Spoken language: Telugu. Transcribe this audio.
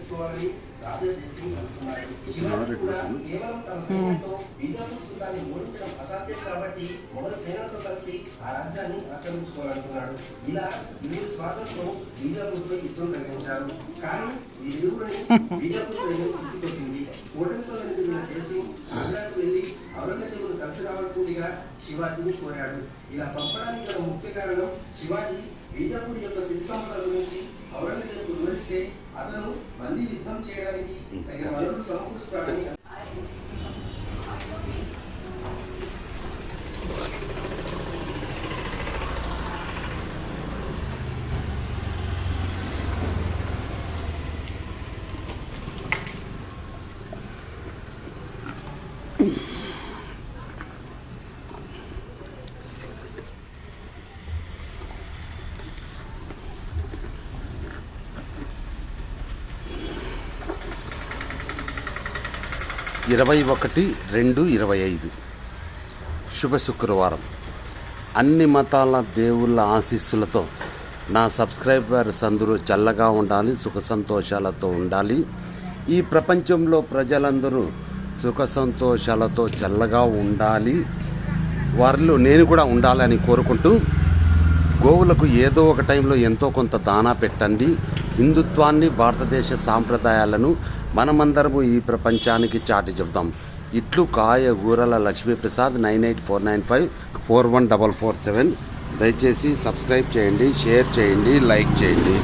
చేసుకోవాలని రాజేంద్ర సింగ్ అంటున్నారు శివాజీ కూడా కేవలం తన సైన్యంతో బీజాపూర్ సుల్తాన్ని ఓడించడం అసాధ్యం కాబట్టి మొఘల్ సేనతో కలిసి ఆ రాజ్యాన్ని ఆక్రమించుకోవాలనుకున్నాడు ఇలా ఇరువురు స్వాతంత్రం బీజాపూర్పై యుద్ధం ప్రకటించారు కానీ ఈ ఇరువురిని బీజాపూర్ సైన్యం తిప్పికొట్టింది ఓటమితో జయసింగ్ ఔరంగజేబును కలిసి రావాల్సిందిగా శివాజీని కోరాడు. ఇలా పంపడానికి గల ముఖ్య కారణం శివాజీ బీజాపూర్ యొక్క సిరి సంపదల గురించి ఔరంగజేబు వివరిస్తే అతను మళ్ళీ యుద్ధం చేయడానికి తగిన వనరులు సమకూరుస్తాడని ఇరవై ఒకటి రెండు ఇరవై ఐదు. శుభ శుక్రవారం. అన్ని మతాల దేవుళ్ళ ఆశీస్సులతో నా సబ్స్క్రైబర్స్ అందరూ చల్లగా ఉండాలి సుఖ సంతోషాలతో ఉండాలి. ఈ ప్రపంచంలో ప్రజలందరూ సుఖ సంతోషాలతో చల్లగా ఉండాలి. వారిలో నేను కూడా ఉండాలని కోరుకుంటూ గోవులకు ఏదో ఒక టైంలో ఎంతో కొంత దానా పెట్టండి. హిందుత్వాన్ని భారతదేశ సాంప్రదాయాలను మనమందరము ఈ ప్రపంచానికి చాటి చెబుతాం. ఇట్లు కాయ ఊరల Lakshmiprasad nine eight four nine five four one double four seven. దయచేసి సబ్స్క్రైబ్ చేయండి షేర్ చేయండి లైక్ చేయండి.